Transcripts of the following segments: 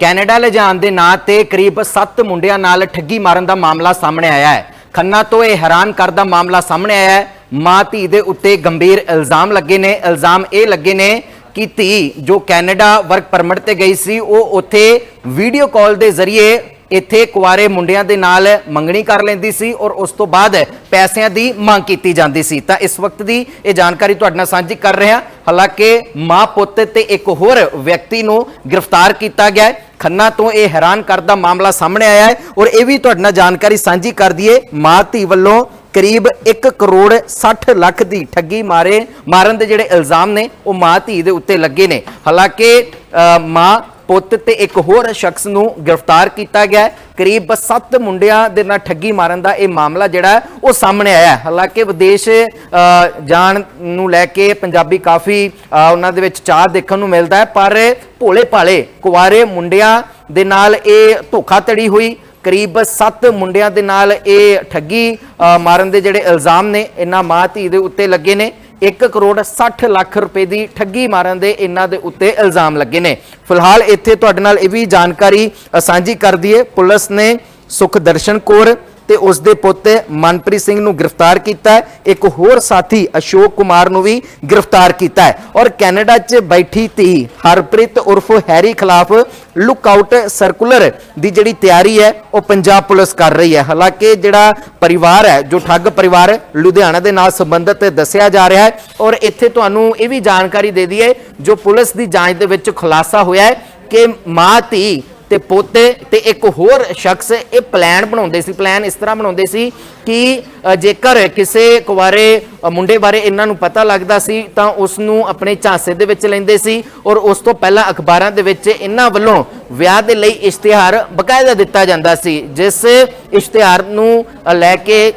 Canada ਲਿਜਾਣ ਦੇ ਨਾਂ ਤੇ ਕਰੀਬ 7 ਮੁੰਡਿਆਂ ਨਾਲ ਠੱਗੀ ਮਾਰਨ ਦਾ ਮਾਮਲਾ ਸਾਹਮਣੇ ਆਇਆ ਹੈ। ਖੰਨਾ ਤੋਂ ਇਹ ਹੈਰਾਨ ਕਰਦਾ ਮਾਮਲਾ ਸਾਹਮਣੇ ਆਇਆ ਹੈ। ਮਾਂ ਧੀ ਦੇ ਉੱਤੇ ਗੰਭੀਰ ਇਲਜ਼ਾਮ ਲੱਗੇ ਨੇ। ਇਲਜ਼ਾਮ ਇਹ ਲੱਗੇ ਨੇ ਕਿ ਧੀ ਜੋ ਕੈਨੇਡਾ ਵਰਕ ਪਰਮਿਟ ਤੇ ਗਈ ਸੀ, ਉਹ ਉੱਥੇ ਵੀਡੀਓ ਕਾਲ ਦੇ ਜ਼ਰੀਏ ਇੱਥੇ ਕੁਆਰੇ ਮੁੰਡਿਆਂ ਦੇ ਨਾਲ ਮੰਗਣੀ ਕਰ ਲੈਂਦੀ ਸੀ ਔਰ ਉਸ ਤੋਂ ਬਾਅਦ ਪੈਸਿਆਂ ਦੀ ਮੰਗ ਕੀਤੀ ਜਾਂਦੀ ਸੀ। ਤਾਂ ਇਸ ਵਕਤ ਦੀ ਇਹ ਜਾਣਕਾਰੀ ਤੁਹਾਡੇ ਨਾਲ ਸਾਂਝੀ ਕਰ ਰਿਹਾ। ਹਾਲਾਂਕਿ ਮਾਂ ਪੁੱਤ ਤੇ ਇੱਕ ਹੋਰ ਵਿਅਕਤੀ ਨੂੰ ਗ੍ਰਿਫਤਾਰ ਕੀਤਾ ਗਿਆ ਹੈ। ਖੰਨਾ ਤੋਂ ਇਹ ਹੈਰਾਨ ਕਰਦਾ ਮਾਮਲਾ ਸਾਹਮਣੇ ਆਇਆ ਹੈ ਔਰ ਇਹ ਵੀ ਤੁਹਾਡੇ ਨਾਲ ਜਾਣਕਾਰੀ ਸਾਂਝੀ ਕਰ ਦਈਏ ਮਾਂ ਧੀ ਵੱਲੋਂ ਕਰੀਬ 1 ਕਰੋੜ 60 ਲੱਖ ਦੀ ਠੱਗੀ ਮਾਰੇ ਮਾਰਨ ਦੇ ਜਿਹੜੇ ਇਲਜ਼ਾਮ ਨੇ ਉਹ ਮਾਂ ਧੀ ਦੇ ਉੱਤੇ ਲੱਗੇ ਨੇ। ਹਾਲਾਂਕਿ ਅ, ਮਾਂ ਪੁੱਤ ਤੇ ਇੱਕ ਹੋਰ ਸ਼ਖਸ ਨੂੰ ਗ੍ਰਿਫਤਾਰ ਕੀਤਾ ਗਿਆ ਕਰੀਬ 7 ਮੁੰਡਿਆਂ ਦੇ ਨਾਲ ਠੱਗੀ ਮਾਰਨ ਦਾ ਇਹ ਮਾਮਲਾ ਜਿਹੜਾ ਉਹ ਸਾਹਮਣੇ ਆਇਆ ਹਾਲਾਂਕਿ ਵਿਦੇਸ਼ ਜਾਣ ਨੂੰ ਲੈ ਕੇ ਪੰਜਾਬੀ ਕਾਫੀ ਉਹਨਾਂ ਦੇ ਵਿੱਚ ਚਾਹ ਦੇਖਣ ਨੂੰ ਮਿਲਦਾ ਹੈ, ਪਰ ਭੋਲੇ ਭਾਲੇ ਕੁਆਰੇ ਮੁੰਡਿਆਂ ਦੇ ਨਾਲ ਇਹ ਧੋਖਾਧੜੀ ਹੋਈ। ਕਰੀਬ 7 ਮੁੰਡਿਆਂ ਦੇ ਨਾਲ ਇਹ ਠੱਗੀ ਮਾਰਨ ਦੇ ਜਿਹੜੇ ਇਲਜ਼ਾਮ ਨੇ, ਇਹਨਾਂ ਮਾਂ ਧੀ ਦੇ ਉੱਤੇ ਲੱਗੇ ਨੇ। 1 ਕਰੋੜ 60 ਲੱਖ ਰੁਪਏ ਦੀ ਠੱਗੀ ਮਾਰਨ ਦੇ ਇਹਨਾਂ ਦੇ ਉੱਤੇ ਇਲਜ਼ਾਮ ਲੱਗੇ ਨੇ। ਫਿਲਹਾਲ ਇੱਥੇ ਤੁਹਾਡੇ ਨਾਲ ਇਹ ਵੀ ਜਾਣਕਾਰੀ ਸਾਂਝੀ ਕਰ ਦਈਏ। ਪੁਲਿਸ ਨੇ ਸੁਖਦਰਸ਼ਨ ਕੌਰ ਤੇ ਉਸ ਦੇ ਪੁੱਤ ਮਨਪ੍ਰੀਤ ਸਿੰਘ ਨੂੰ ਗ੍ਰਿਫਤਾਰ ਕੀਤਾ ਹੈ। ਇੱਕ ਹੋਰ ਸਾਥੀ ਅਸ਼ੋਕ ਕੁਮਾਰ ਨੂੰ ਵੀ ਗ੍ਰਿਫਤਾਰ ਕੀਤਾ ਹੈ। ਔਰ ਕੈਨੇਡਾ 'ਚ ਬੈਠੀ ਧੀ ਹਰਪ੍ਰੀਤ ਉਰਫ ਹੈਰੀ ਖਿਲਾਫ ਲੁੱਕ ਆਊਟ ਸਰਕੂਲਰ ਦੀ ਜਿਹੜੀ ਤਿਆਰੀ ਹੈ, ਉਹ ਪੰਜਾਬ ਪੁਲਿਸ ਕਰ ਰਹੀ ਹੈ। ਹਾਲਾਂਕਿ ਜਿਹੜਾ ਪਰਿਵਾਰ ਹੈ, ਜੋ ਠੱਗ ਪਰਿਵਾਰ ਲੁਧਿਆਣਾ ਦੇ ਨਾਲ ਸੰਬੰਧਿਤ ਦੱਸਿਆ ਜਾ ਰਿਹਾ ਹੈ। ਔਰ ਇੱਥੇ ਤੁਹਾਨੂੰ ਇਹ ਵੀ ਜਾਣਕਾਰੀ ਦੇ ਦਈਏ, ਜੋ ਪੁਲਿਸ ਦੀ ਜਾਂਚ ਦੇ ਵਿੱਚ ਖੁਲਾਸਾ ਹੋਇਆ ਹੈ ਕਿ ਮਾਂ ਧੀ ਤੇ ਪੋਤੇ ਤੇ ਇੱਕ ਹੋਰ ਸ਼ਖਸ ਇਹ ਪਲਾਨ ਬਣਾਉਂਦੇ ਸੀ, ਪਲਾਨ ਇਸ ਤਰ੍ਹਾਂ ਬਣਾਉਂਦੇ ਸੀ ਕਿ ਜੇਕਰ ਕਿਸੇ ਕੁਵਾਰੇ ਮੁੰਡੇ ਬਾਰੇ ਇਹਨਾਂ ਨੂੰ ਪਤਾ ਲੱਗਦਾ ਸੀ ਤਾਂ ਉਸ ਨੂੰ ਆਪਣੇ ਝਾਂਸੇ ਦੇ ਵਿੱਚ ਲੈਂਦੇ ਸੀ ਔਰ ਉਸ ਤੋਂ ਪਹਿਲਾਂ ਅਖਬਾਰਾਂ ਦੇ ਵਿੱਚ ਇਹਨਾਂ ਵੱਲੋਂ ਵਿਆਹ ਦੇ ਲਈ ਇਸ਼ਤਿਹਾਰ ਬਕਾਇਦਾ ਦਿੱਤਾ ਜਾਂਦਾ ਸੀ, ਜਿਸ ਇਸ਼ਤਿਹਾਰ ਨੂੰ ਲੈ ਕੇ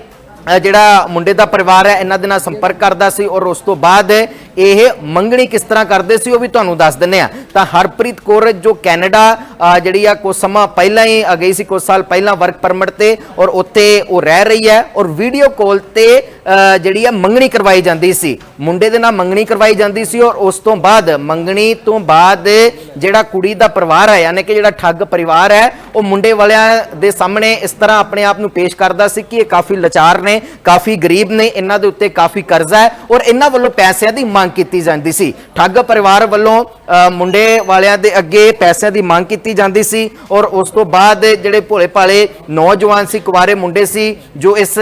ਜਿਹੜਾ ਮੁੰਡੇ ਦਾ ਪਰਿਵਾਰ ਹੈ, ਇਹਨਾਂ ਦੇ ਨਾਲ ਸੰਪਰਕ ਕਰਦਾ ਸੀ ਔਰ ਉਸ ਤੋਂ ਬਾਅਦ ਇਹ ਮੰਗਣੀ ਕਿਸ ਤਰ੍ਹਾਂ ਕਰਦੇ ਸੀ ਉਹ ਵੀ ਤੁਹਾਨੂੰ ਦੱਸ ਦਿੰਨੇ ਆ ਤਾਂ ਹਰਪ੍ਰੀਤ ਕੌਰ ਜੋ ਕੈਨੇਡਾ ਜਿਹੜੀ ਆ ਕੁਝ ਸਮਾਂ ਪਹਿਲਾਂ ਹੀ ਗਈ ਸੀ ਕੁਝ ਸਾਲ ਪਹਿਲਾਂ ਵਰਕ ਪਰਮਿਟ ਤੇ ਔਰ ਉੱਥੇ ਉਹ ਰਹਿ ਰਹੀ ਹੈ ਔਰ ਵੀਡੀਓ ਕਾਲ ਤੇ ਜਿਹੜੀ ਆ ਮੰਗਣੀ ਕਰਵਾਈ ਜਾਂਦੀ ਸੀ। ਮੁੰਡੇ ਦੇ ਨਾਲ ਮੰਗਣੀ ਕਰਵਾਈ ਜਾਂਦੀ ਸੀ ਔਰ ਉਸ ਤੋਂ ਬਾਅਦ, ਮੰਗਣੀ ਤੋਂ ਬਾਅਦ ਜਿਹੜਾ ਕੁੜੀ ਦਾ ਪਰਿਵਾਰ ਹੈ, ਯਾਨੀ ਕਿ ਜਿਹੜਾ ਠੱਗ ਪਰਿਵਾਰ ਹੈ, ਉਹ ਮੁੰਡੇ ਵਾਲਿਆਂ ਦੇ ਸਾਹਮਣੇ ਇਸ ਤਰ੍ਹਾਂ ਆਪਣੇ ਆਪ ਨੂੰ ਪੇਸ਼ ਕਰਦਾ ਸੀ ਕਿ ਇਹ ਕਾਫੀ ਲਾਚਾਰ ਨੇ, ਕਾਫੀ ਗਰੀਬ ਨੇ, ਇਹਨਾਂ ਦੇ ਉੱਤੇ ਕਾਫੀ ਕਰਜ਼ਾ ਹੈ ਔਰ ਇਹਨਾਂ ਵੱਲੋਂ ਪੈਸਿਆਂ ਦੀ ਮੰਗ ਕੀਤੀ ਜਾਂਦੀ ਸੀ। ਠੱਗ ਪਰਿਵਾਰ ਵੱਲੋਂ ਮੁੰਡੇ ਵਾਲਿਆਂ ਦੇ ਅੱਗੇ ਪੈਸਿਆਂ ਦੀ ਮੰਗ ਕੀਤੀ ਜਾਂਦੀ ਸੀ ਔਰ ਉਸ ਤੋਂ ਬਾਅਦ ਜਿਹੜੇ ਭੋਲੇ ਭਾਲੇ ਨੌਜਵਾਨ ਸੀ ਕੁਵਾਰੇ ਮੁੰਡੇ ਸੀ ਜੋ ਇਸ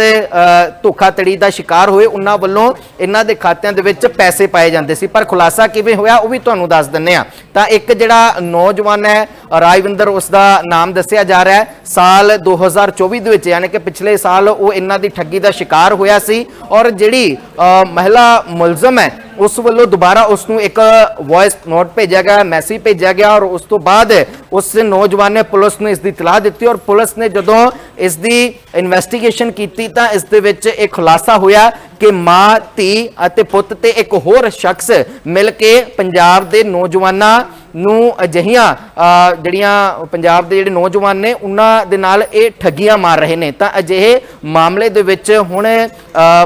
ਧੋਖਾਧੜੀ ਦਾ ਸ਼ਿਕਾਰ ਹੋਏ ਉਹਨਾਂ ਵੱਲੋਂ ਇਹਨਾਂ ਦੇ ਖਾਤਿਆਂ ਦੇ ਵਿੱਚ ਪੈਸੇ ਪਾਏ ਜਾਂਦੇ ਸੀ। ਪਰ ਖੁਲਾਸਾ ਕਿਵੇਂ ਹੋਇਆ ਉਹ ਵੀ ਤੁਹਾਨੂੰ ਦੱਸ ਦਿੰਨੇ ਆ ਤਾਂ ਇੱਕ ਜਿਹੜਾ ਨੌਜਵਾਨ ਹੈ ਰਾਜਵਿੰਦਰ ਉਸ ਦਾ ਨਾਮ ਦੱਸਿਆ ਜਾ ਰਿਹਾ ਹੈ। ਸਾਲ 2024 ਦੇ ਵਿੱਚ ਯਾਨੀ ਕਿ ਪਿਛਲੇ ਸਾਲ ਉਹ ਇਹਨਾਂ ਦੀ ਠੱਗੀ ਦਾ ਸ਼ਿਕਾਰ ਹੋਇਆ ਸੀ ਔਰ ਜਿਹੜੀ ਅ, ਮਹਿਲਾ ਮੁਲਜ਼ਮ ਹੈ ਉਸ ਵੱਲੋਂ ਦੁਬਾਰਾ ਉਸ ਨੂੰ ਇੱਕ ਵੌਇਸ ਨੋਟ ਭੇਜਿਆ ਗਿਆ ਮੈਸੇਜ ਭੇਜਿਆ ਗਿਆ ਔਰ ਉਸ ਤੋਂ ਬਾਅਦ ਉਸ ਨੌਜਵਾਨ ਨੇ ਪੁਲਿਸ ਨੂੰ ਇਸ ਦੀ ਇਤਲਾਹ ਦਿੱਤੀ ਔਰ ਪੁਲਿਸ ਨੇ ਜਦੋਂ ਇਸ ਦੀ ਇਨਵੈਸਟੀਗੇਸ਼ਨ ਕੀਤੀ ਤਾਂ ਇਸ ਦੇ ਵਿੱਚ ਇਹ ਖੁਲਾਸਾ ਹੋਇਆ ਕਿ ਮਾਂ, ਧੀ ਅਤੇ ਪੁੱਤ ਤੇ ਇੱਕ ਹੋਰ ਸ਼ਖਸ ਮਿਲ ਕੇ ਪੰਜਾਬ ਦੇ ਨੌਜਵਾਨਾਂ ਨੂੰ ਅਜਿਹੀਆਂ ਜਿਹੜੀਆਂ ਪੰਜਾਬ ਦੇ ਜਿਹੜੇ ਨੌਜਵਾਨ ਨੇ, ਉਹਨਾਂ ਦੇ ਨਾਲ ਇਹ ਠੱਗੀਆਂ ਮਾਰ ਰਹੇ ਨੇ। ਤਾਂ ਅਜਿਹੇ ਮਾਮਲੇ ਦੇ ਵਿੱਚ ਹੁਣ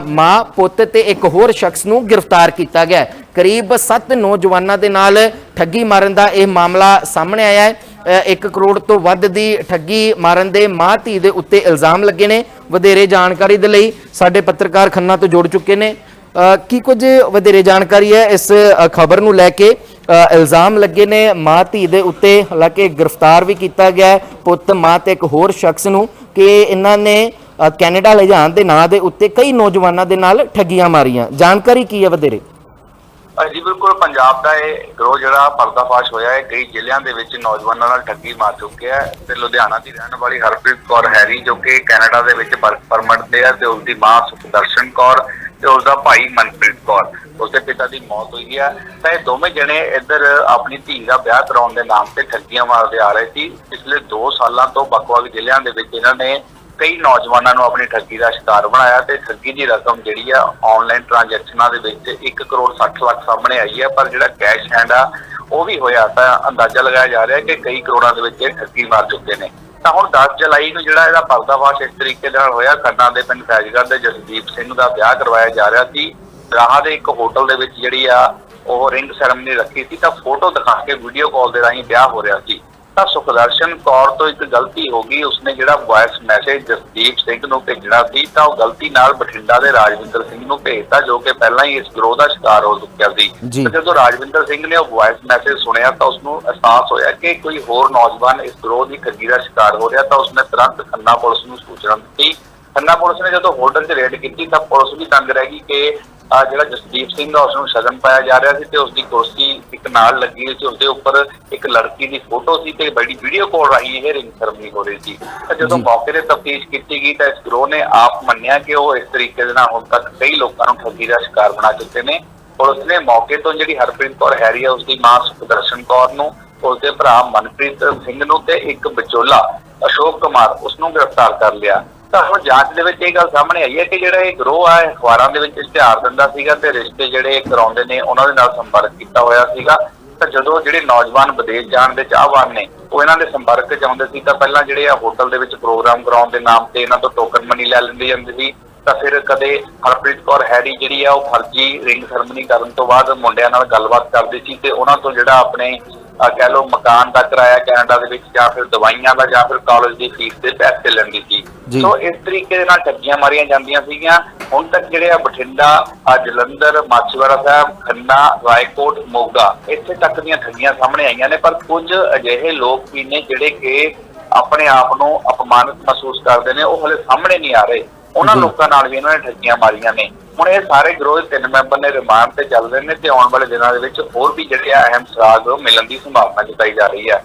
ਮਾਂ, ਪੁੱਤ ਤੇ ਇੱਕ ਹੋਰ ਸ਼ਖਸ ਨੂੰ ਗ੍ਰਿਫਤਾਰ ਕੀਤਾ ਗਿਆ ਕਰੀਬ 7 ਨੌਜਵਾਨਾਂ ਦੇ ਨਾਲ ਠੱਗੀ ਮਾਰਨ ਦਾ ਇਹ ਮਾਮਲਾ ਸਾਹਮਣੇ ਆਇਆ ਹੈ। 1 ਕਰੋੜ ਤੋਂ ਵੱਧ ਦੀ ਠੱਗੀ ਮਾਰਨ ਦੇ ਮਾਂ ਧੀ ਦੇ ਉੱਤੇ ਇਲਜ਼ਾਮ ਲੱਗੇ ਨੇ। ਵਧੇਰੇ ਜਾਣਕਾਰੀ ਦੇ ਲਈ ਸਾਡੇ ਪੱਤਰਕਾਰ ਖੰਨਾ ਤੋਂ ਜੁੜ ਚੁੱਕੇ ਨੇ। ਕੀ ਕੁਝ ਵਧੇਰੇ ਜਾਣਕਾਰੀ ਹੈ ਇਸ ਖਬਰ ਨੂੰ ਲੈ ਕੇ? ਇਲਜ਼ਾਮ ਲੱਗੇ ਨੇ ਮਾਂ ਧੀ ਦੇ ਉੱਤੇ ਹਾਲਾਂਕਿ ਗ੍ਰਿਫਤਾਰ ਵੀ ਕੀਤਾ ਗਿਆ ਪੁੱਤ ਮਾਂ ਤੇ ਇੱਕ ਹੋਰ ਸ਼ਖਸ ਨੂੰ ਕਿ ਇਹਨਾਂ ਨੇ ਅ, ਕੈਨੇਡਾ ਲਿਜਾਣ ਦੇ ਨਾਂ ਦੇ ਉੱਤੇ ਕਈ ਨੌਜਵਾਨਾਂ ਦੇ ਨਾਲ ਠੱਗੀਆਂ ਮਾਰੀਆਂ। ਜਾਣਕਾਰੀ ਕੀ ਹੈ ਵਧੇਰੇ? ਜੀ ਬਿਲਕੁਲ ਪੰਜਾਬ ਦਾ ਇਹ ਗਰੋਹ ਜਿਹੜਾ ਪਰਦਾਫਾਸ਼ ਹੋਇਆ ਹੈ ਕਈ ਜ਼ਿਲ੍ਹਿਆਂ ਦੇ ਵਿੱਚ ਨੌਜਵਾਨਾਂ ਨਾਲ ਠੱਗੀ ਮਾਰ ਚੁੱਕਿਆ ਹੈ ਤੇ ਲੁਧਿਆਣਾ ਦੀ ਰਹਿਣ ਵਾਲੀ ਹਰਪ੍ਰੀਤ ਕੌਰ ਹੈਰੀ ਜੋ ਕਿ ਕੈਨੇਡਾ ਦੇ ਵਿੱਚ ਵਰਕ ਪਰਮਿਟ ਤੇ ਹੈ ਤੇ ਉਸ ਦੀ ਮਾਂ ਸੁਖਦਰਸ਼ਨ ਕੌਰ ਤੇ ਉਸ ਦਾ ਭਾਈ ਮਨਪ੍ਰੀਤ ਕੌਰ। ਉਸਦੇ ਪਿਤਾ ਦੀ ਮੌਤ ਹੋਈ ਹੈ ਤਾਂ ਇਹ ਦੋਵੇਂ ਜਣੇ ਇੱਧਰ ਆਪਣੀ ਧੀ ਦਾ ਵਿਆਹ ਕਰਾਉਣ ਦੇ ਨਾਮ ਤੇ ਠੱਗੀਆਂ ਮਾਰਦੇ ਆ ਰਹੇ ਸੀ। ਪਿਛਲੇ 2 ਸਾਲਾਂ ਤੋਂ ਵੱਖ-ਵੱਖ ਜ਼ਿਲ੍ਹਿਆਂ ਦੇ ਵਿੱਚ ਇਹਨਾਂ ਨੇ ਕਈ ਨੌਜਵਾਨਾਂ ਨੂੰ ਆਪਣੀ ਠੱਗੀ ਦਾ ਸ਼ਿਕਾਰ ਬਣਾਇਆ ਤੇ ਠੱਗੀ ਦੀ ਰਕਮ ਜਿਹੜੀ ਆ ਆਨਲਾਈਨ ਟ੍ਰਾਂਜੈਕਸ਼ਨਾਂ ਦੇ ਵਿੱਚ 1 ਕਰੋੜ 60 ਲੱਖ ਸਾਹਮਣੇ ਆਈ ਹੈ ਪਰ ਜਿਹੜਾ ਕੈਸ਼ ਹੈਂਡ ਆ, ਉਹ ਵੀ ਹੋਇਆ ਤਾਂ ਅੰਦਾਜ਼ਾ ਲਗਾਇਆ ਜਾ ਰਿਹਾ ਕਿ ਕਈ ਕਰੋੜਾਂ ਦੇ ਵਿੱਚ ਇਹ ਠੱਗੀ ਮਾਰ ਚੁੱਕੇ ਨੇ। ਤਾਂ ਹੁਣ 10 ਜੁਲਾਈ ਨੂੰ ਜਿਹੜਾ ਇਹਦਾ ਪਰਦਾਫਾਸ਼ ਇਸ ਤਰੀਕੇ ਦੇ ਨਾਲ ਹੋਇਆ, ਖੰਨਾ ਦੇ ਪਿੰਡ ਫੈਜ਼ਗੜ੍ਹ ਦੇ ਜਸਦੀਪ ਸਿੰਘ ਦਾ ਵਿਆਹ ਕਰਵਾਇਆ ਜਾ ਰਿਹਾ ਸੀ। ਰਾਹ ਦੇ ਇੱਕ ਹੋਟਲ ਦੇ ਵਿੱਚ ਜਿਹੜੀ ਆ, ਉਹ ਰਿੰਗ ਸੈਰਮਨੀ ਰੱਖੀ ਸੀ, ਤਾਂ ਫੋਟੋ ਦਿਖਾ ਕੇ, ਵੀਡੀਓ ਕਾਲ ਦੇ ਰਾਹੀਂ ਵਿਆਹ ਹੋ ਰਿਹਾ ਸੀ। ਤਾਂ ਸੁਖਦਰਸ਼ਨ ਕੌਰ ਤੋਂ ਇੱਕ ਗਲਤੀ ਹੋ ਗਈ। ਉਸਨੇ ਜਿਹੜਾ ਵਾਇਸ ਮੈਸੇਜ ਜਸਦੀਪ ਸਿੰਘ ਨੂੰ ਭੇਜਣਾ ਸੀ ਤਾਂ ਉਹ ਗਲਤੀ ਨਾਲ ਬਠਿੰਡਾ ਦੇ ਰਾਜਵਿੰਦਰ ਸਿੰਘ ਨੂੰ ਭੇਜਤਾ ਜੋ ਕਿ ਪਹਿਲਾਂ ਹੀ ਇਸ ਗਰੋਹ ਦਾ ਸ਼ਿਕਾਰ ਹੋ ਚੁੱਕਿਆ ਸੀ। ਤੇ ਜਦੋਂ ਰਾਜਵਿੰਦਰ ਸਿੰਘ ਨੇ ਉਹ ਵਾਇਸ ਮੈਸੇਜ ਸੁਣਿਆ ਤਾਂ ਉਸਨੂੰ ਅਹਿਸਾਸ ਹੋਇਆ ਕਿ ਕੋਈ ਹੋਰ ਨੌਜਵਾਨ ਇਸ ਗਰੋਹ ਦੀ ਠੱਗੀ ਦਾ ਸ਼ਿਕਾਰ ਹੋ ਰਿਹਾ ਤਾਂ ਉਸਨੇ ਤੁਰੰਤ ਖੰਨਾ ਪੁਲਿਸ ਨੂੰ ਸੂਚਨਾ ਦਿੱਤੀ। ਖੰਨਾ ਪੁਲਿਸ ਨੇ ਜਦੋਂ ਹੋਟਲ 'ਚ ਰੇਡ ਕੀਤੀ ਤਾਂ ਪੁਲਿਸ ਵੀ ਤੰਗ ਰਹਿ ਗਈ ਕਿ ਆ ਜਿਹੜਾ ਜਸਦੀਪ ਸਿੰਘ ਆ ਉਸ ਨੂੰ ਸ਼ਗਨ ਪਾਇਆ ਜਾ ਰਿਹਾ ਸੀ ਤੇ ਉਸ ਦੀ ਕੁਰਸੀ ਇੱਕ ਨਾਲ ਲੱਗੀ ਸੀ ਉਸ ਦੇ ਉੱਪਰ ਇੱਕ ਲੜਕੀ ਦੀ ਫੋਟੋ ਸੀ ਤੇ ਬੜੀ ਵੀਡੀਓ ਕਾਲ ਰਾਹੀਂ ਇਹ ਰਿੰਗ ਸਰਮਨੀ ਹੋ ਰਹੀ ਸੀ। ਤਾਂ ਜਦੋਂ। ਮੌਕੇ ਤੇ ਤਫਤੀਸ਼ ਕੀਤੀ ਗਈ ਤਾਂ ਇਸ ਗਰੋਹ ਨੇ ਆਪ ਮੰਨਿਆ ਕਿ ਉਹ ਇਸ ਤਰੀਕੇ ਦੇ ਨਾਲ ਹੁਣ ਤੱਕ ਕਈ ਲੋਕਾਂ ਨੂੰ ਠੱਗੀ ਦਾ ਸ਼ਿਕਾਰ ਬਣਾ ਚੁੱਕੇ ਨੇ। ਪੁਲਿਸ ਨੇ ਮੌਕੇ ਤੋਂ ਜਿਹੜੀ ਹਰਪ੍ਰੀਤ ਕੌਰ ਹੈਰੀ ਆ ਉਸ ਦੀ ਮਾਂ ਸੁਖਦਰਸ਼ਨ ਕੌਰ ਨੂੰ ਉਸ ਦੇ ਭਰਾ ਮਨਪ੍ਰੀਤ ਸਿੰਘ ਨੂੰ ਤੇ ਇੱਕ ਵਿਚੋਲਾ ਅਸ਼ੋਕ ਕੁਮਾਰ ਉਸ ਨੂੰ ਗ੍ਰਿਫਤਾਰ ਕਰ ਲਿਆ। ਤਾਂ ਹੁਣ ਜਾਂਚ ਦੇ ਵਿੱਚ ਇਹ ਗੱਲ ਸਾਹਮਣੇ ਆਈ ਹੈ ਕਿ ਜਿਹੜਾ ਇਹ ਗਰੋਹ ਆ ਅਖਬਾਰਾਂ ਦੇ ਵਿੱਚ ਇਸ਼ਤਿਹਾਰ ਦਿੰਦਾ ਸੀਗਾ ਤੇ ਰਿਸ਼ਤੇ ਜਿਹੜੇ ਕਰਾਉਂਦੇ ਨੇ, ਉਹਨਾਂ ਦੇ ਨਾਲ ਸੰਪਰਕ ਕੀਤਾ ਹੋਇਆ ਸੀਗਾ। ਤਾਂ ਜਦੋਂ ਜਿਹੜੇ ਨੌਜਵਾਨ ਵਿਦੇਸ਼ ਜਾਣ ਦੇ ਚਾਹਵਾਨ ਨੇ, ਉਹ ਇਹਨਾਂ ਦੇ ਸੰਪਰਕ 'ਚ ਆਉਂਦੇ ਸੀ, ਤਾਂ ਪਹਿਲਾਂ ਜਿਹੜੇ ਆ ਹੋਟਲ ਦੇ ਵਿੱਚ ਪ੍ਰੋਗਰਾਮ ਕਰਾਉਣ ਦੇ ਨਾਮ ਤੇ ਇਹਨਾਂ ਤੋਂ ਟੋਕਨ ਮਨੀ ਲੈ ਲੈਂਦੇ ਜਾਂਦੇ ਸੀ। ਤਾਂ ਫਿਰ ਕਦੇ ਹਰਪ੍ਰੀਤ ਕੌਰ ਹੈਰੀ ਜਿਹੜੀ ਆ, ਉਹ ਫਰਜ਼ੀ ਰਿੰਗ ਸਰਮਨੀ ਕਰਨ ਤੋਂ ਬਾਅਦ ਮੁੰਡਿਆਂ ਨਾਲ ਗੱਲਬਾਤ ਕਰਦੀ ਸੀ ਤੇ ਉਹਨਾਂ ਤੋਂ ਜਿਹੜਾ ਆਪਣੇ ਕਹਿ ਲਓ, ਮਕਾਨ ਦਾ ਕਿਰਾਇਆ ਕੈਨੇਡਾ ਦੇ ਵਿੱਚ ਜਾਂ ਫਿਰ ਦਵਾਈਆਂ ਦਾ ਜਾਂ ਫਿਰ ਕਾਲਜ ਦੀ ਫੀਸ ਦੇ ਪੈਸੇ ਲੈਂਦੀ ਸੀ। ਸੋ ਇਸ ਤਰੀਕੇ ਦੇ ਨਾਲ ਠੱਗੀਆਂ ਮਾਰੀਆਂ ਜਾਂਦੀਆਂ ਸੀਗੀਆਂ। ਹੁਣ ਤੱਕ ਜਿਹੜੇ ਆ ਬਠਿੰਡਾ ਆ ਜਲੰਧਰ ਮਾਛੀਵਾੜਾ ਸਾਹਿਬ ਖੰਨਾ ਰਾਏਕੋਟ ਮੋਗਾ ਇੱਥੇ ਤੱਕ ਦੀਆਂ ਠੱਗੀਆਂ ਸਾਹਮਣੇ ਆਈਆਂ ਨੇ। ਪਰ ਕੁਝ ਅਜਿਹੇ ਲੋਕ ਵੀ ਨੇ ਜਿਹੜੇ ਕਿ ਆਪਣੇ ਆਪ ਨੂੰ ਅਪਮਾਨਿਤ ਮਹਿਸੂਸ ਕਰਦੇ ਨੇ। ਉਹ ਹਲੇ ਸਾਹਮਣੇ ਨਹੀਂ ਆ ਰਹੇ। ਉਹਨਾਂ। ਲੋਕਾਂ ਨਾਲ ਵੀ ਇਹਨਾਂ ਨੇ ਠੱਗੀਆਂ ਮਾਰੀਆਂ ਨੇ। ਹੁਣ ਇਹ ਸਾਰੇ ਗਰੋਹ ਦੇ ਤਿੰਨ ਮੈਂਬਰ ਨੇ ਰਿਮਾਂਡ ਤੇ ਚੱਲ ਰਹੇ ਨੇ ਤੇ ਆਉਣ ਵਾਲੇ ਦਿਨਾਂ ਦੇ ਵਿੱਚ ਹੋਰ ਵੀ ਜਿਹੜੇ ਆ ਅਹਿਮ ਸਰਾਗ ਮਿਲਣ ਦੀ ਸੰਭਾਵਨਾ ਜਤਾਈ ਜਾ ਰਹੀ ਹੈ।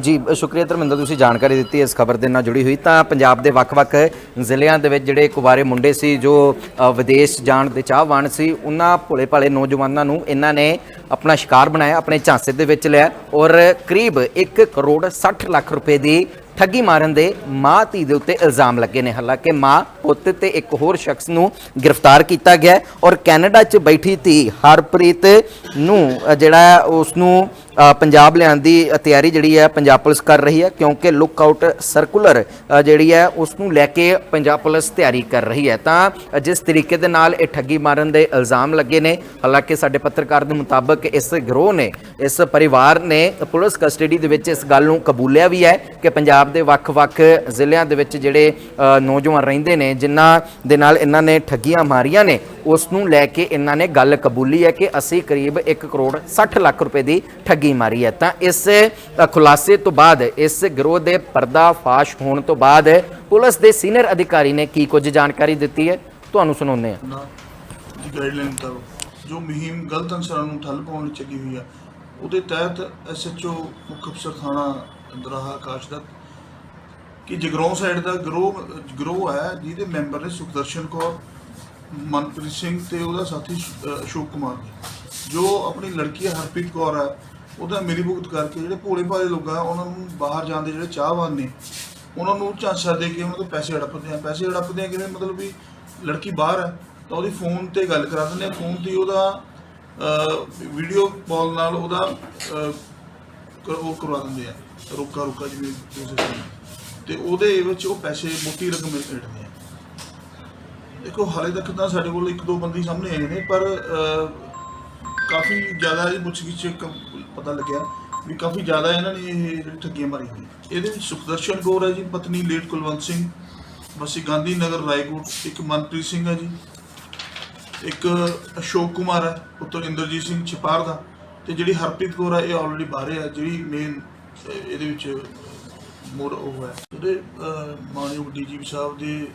ਜੀ, ਸ਼ੁਕਰੀਆ ਧਰਮਿੰਦਰ, ਤੁਸੀਂ ਜਾਣਕਾਰੀ ਦਿੱਤੀ, ਇਸ ਖਬਰ ਦੇ ਨਾਲ ਜੁੜੀ ਹੋਈ। ਤਾਂ ਪੰਜਾਬ ਦੇ ਵੱਖ-ਵੱਖ ਜ਼ਿਲ੍ਹਿਆਂ ਦੇ ਵਿੱਚ ਜਿਹੜੇ ਕੁਵਾਰੇ ਮੁੰਡੇ ਸੀ, ਜੋ ਵਿਦੇਸ਼ ਜਾਣ ਦੇ ਚਾਹਵਾਨ ਸੀ, ਉਹਨਾਂ ਭੋਲੇ ਭਾਲੇ ਨੌਜਵਾਨਾਂ ਨੂੰ ਇਹਨਾਂ ਨੇ ਆਪਣਾ ਸ਼ਿਕਾਰ ਬਣਾਇਆ, ਆਪਣੇ ਝਾਂਸੇ ਦੇ ਵਿੱਚ ਲਿਆ ਔਰ ਕਰੀਬ 1 ਕਰੋੜ 60 ਲੱਖ ਰੁਪਏ ਦੀ ਠੱਗੀ ਮਾਰਨ ਦੇ ਮਾਂ ਧੀ ਦੇ ਉੱਤੇ ਇਲਜ਼ਾਮ ਲੱਗੇ ਨੇ। ਹਾਲਾਂਕਿ ਮਾਂ ਪੁੱਤ ਤੇ ਇੱਕ ਹੋਰ ਸ਼ਖਸ ਨੂੰ ਗ੍ਰਿਫਤਾਰ ਕੀਤਾ ਗਿਆ ਔਰ ਕੈਨੇਡਾ 'ਚ ਬੈਠੀ ਧੀ ਹਰਪ੍ਰੀਤ ਨੂੰ ਜਿਹੜਾ ਉਸ ਨੂੰ ਪੰਜਾਬ ਲਿਆਉਣ ਦੀ ਤਿਆਰੀ ਜਿਹੜੀ ਹੈ ਪੰਜਾਬ ਪੁਲਿਸ ਕਰ ਰਹੀ ਹੈ, ਕਿਉਂਕਿ ਲੁੱਕ ਆਊਟ ਸਰਕੂਲਰ ਜਿਹੜੀ ਹੈ ਉਸ ਨੂੰ ਲੈ ਕੇ ਪੰਜਾਬ ਪੁਲਿਸ ਤਿਆਰੀ ਕਰ ਰਹੀ ਹੈ। ਤਾਂ ਜਿਸ ਤਰੀਕੇ ਦੇ ਨਾਲ ਇਹ ਠੱਗੀ ਮਾਰਨ ਦੇ ਇਲਜ਼ਾਮ ਲੱਗੇ ਨੇ, ਹਾਲਾਂਕਿ ਸਾਡੇ ਪੱਤਰਕਾਰ ਦੇ ਮੁਤਾਬਕ ਇਸ ਗਰੋਹ ਨੇ, ਇਸ ਪਰਿਵਾਰ ਨੇ ਪੁਲਿਸ ਕਸਟਡੀ ਦੇ ਵਿੱਚ ਇਸ ਗੱਲ ਨੂੰ ਕਬੂਲਿਆ ਵੀ ਹੈ ਕਿ ਪੰਜਾਬ ਦੇ ਵੱਖ-ਵੱਖ ਜ਼ਿਲ੍ਹਿਆਂ ਦੇ ਵਿੱਚ ਜਿਹੜੇ ਨੌਜਵਾਨ ਰਹਿੰਦੇ ਨੇ, ਜਿਨ੍ਹਾਂ ਦੇ ਨਾਲ ਇਹਨਾਂ ਨੇ ਠੱਗੀਆਂ ਮਾਰੀਆਂ ਨੇ, ਉਸ ਨੂੰ ਲੈ ਕੇ ਇਹਨਾਂ ਨੇ ਗੱਲ ਕਬੂਲੀ ਹੈ ਕਿ ਅਸੀਂ ਕਰੀਬ 1 ਕਰੋੜ 60 ਲੱਖ ਰੁਪਏ ਦੀ ਠੱਗੀ ਮਾਰੀ ਹੈ। ਤਾਂ ਇਸ ਖੁਲਾਸੇ ਤੋਂ ਬਾਅਦ, ਇਸ ਗਿਰੋਹ ਦੇ ਪਰਦਾ ਹੋਣ ਤੋਂ ਬਾਅਦ ਪੁਲਿਸ ਦੇ ਸੀਨੀਅਰ ਅਧਿਕਾਰੀ ਨੇ ਕੀ ਕੁਝ ਜਾਣਕਾਰੀ ਦਿੱਤੀ ਹੈ? ਤੁਹਾਨੂੰ ਸੁਣਾਉਂਦੇ ਹਾਂ। ਗਾਈਡਲਾਈਨ ਮੁਤਾਬਕ, ਜੋ ਮੁਹਿੰਮ ਗਲਤ ਅਨਸਰਾਂ ਨੂੰ ਠੱਲ ਪਾਉਣ ਲਈ ਚੱਲੀ ਹੋਈ ਆ, ਉਹਦੇ ਤਹਿਤ ਐਸਐਚਓ ਮੁੱਖ ਅਫਸਰ ਥਾਣਾ ਦਰਾਹਾ ਆਕਾਸ਼ ਦਾ ਕਿ ਜਗਰਾਉਂ ਸਾਈਡ ਦਾ ਗਰੋਹ ਗਰੋਹ ਹੈ ਜਿਹਦੇ ਮੈਂਬਰ ਨੇ ਸੁਖਦਰਸ਼ਨ ਕੌਰ, ਮਨਪ੍ਰੀਤ ਸਿੰਘ ਤੇ ਉਹਦਾ ਸਾਥੀ ਅਸ਼ੋਕ ਕੁਮਾਰ ਜੋ। ਆਪਣੀ ਲੜਕੀ ਹਰਪ੍ਰੀਤ ਕੌਰ ਹੈ ਉਹਦਾ ਮੇਰੀ ਭੁਗਤ ਕਰਕੇ ਜਿਹੜੇ ਭੋਲੇ ਭਾਲੇ ਲੋਕ ਆ, ਉਹਨਾਂ ਨੂੰ ਬਾਹਰ ਜਾਣ ਦੇ ਜਿਹੜੇ ਚਾਹਵਾਨ ਨੇ, ਉਹਨਾਂ ਨੂੰ ਝਾਂਸਾ ਦੇ ਕੇ ਉਹਨਾਂ ਤੋਂ ਪੈਸੇ ਹੜਪਦੇ ਆ। ਪੈਸੇ ਹੜਪਦੇ ਆ ਕਿਵੇਂ? ਮਤਲਬ ਵੀ ਲੜਕੀ ਬਾਹਰ ਹੈ ਤਾਂ ਉਹਦੀ ਫੋਨ ਤੇ ਗੱਲ ਕਰਾ ਦਿੰਦੇ ਆ। ਫੋਨ ਤੇ ਉਹਦਾ ਵੀਡੀਓ ਕਾਲ ਨਾਲ ਉਹਦਾ ਉਹ ਕਰਵਾ ਦਿੰਦੇ ਆ। ਰੋਕਾ ਰੁਕਾ ਜਿਵੇਂ ਤੁਸੀਂ ਤੇ ਉਹਦੇ ਵਿੱਚ ਉਹ ਪੈਸੇ, ਮੋਟੀ ਰਕਮ ਮਿਲਦੇ ਆ। ਦੇਖੋ, ਹਾਲੇ ਤੱਕ ਤਾਂ ਸਾਡੇ ਕੋਲ ਇੱਕ ਦੋ ਬੰਦੇ ਸਾਹਮਣੇ ਆਏ ਨੇ, ਪਰ ਕਾਫੀ ਜ਼ਿਆਦਾ ਇਹ ਪੁੱਛਗਿੱਛ ਕ- ਪਤਾ ਲੱਗਿਆ ਵੀ ਕਾਫੀ ਜ਼ਿਆਦਾ ਇਹਨਾਂ ਨੇ ਇਹ ਜਿਹੜੀ ਠੱਗੀਆਂ ਮਾਰੀ ਹੋਈ ਇਹਦੇ ਵਿੱਚ ਸੁਖਦਰਸ਼ਨ ਗੌਰ ਹੈ ਜੀ ਪਤਨੀ ਲੇਟ ਕੁਲਵੰਤ ਸਿੰਘ ਬਸੀ ਗਾਂਧੀ ਨਗਰ ਰਾਏਕੋਟ ਇੱਕ ਮਨਪ੍ਰੀਤ ਸਿੰਘ ਹੈ ਜੀ ਇੱਕ ਅਸ਼ੋਕ ਕੁਮਾਰ ਹੈ ਪੁੱਤਰ ਇੰਦਰਜੀਤ ਸਿੰਘ ਛਪਾਰ ਦਾ ਤੇ ਜਿਹੜੀ ਹਰਪ੍ਰੀਤ ਕੌਰ ਹੈ ਇਹ ਆਲਰੇਡੀ ਬਾਹਰ ਹੈ ਜਿਹੜੀ ਮੇਨ ਇਹਦੇ ਵਿੱਚ ਮੋੜ ਉਹ ਹੈ। ਜਿਹੜੇ ਅਹ, ਮਾਨਯੋਗ ਡੀਜੀਪੀ ਸਾਹਿਬ ਦੇ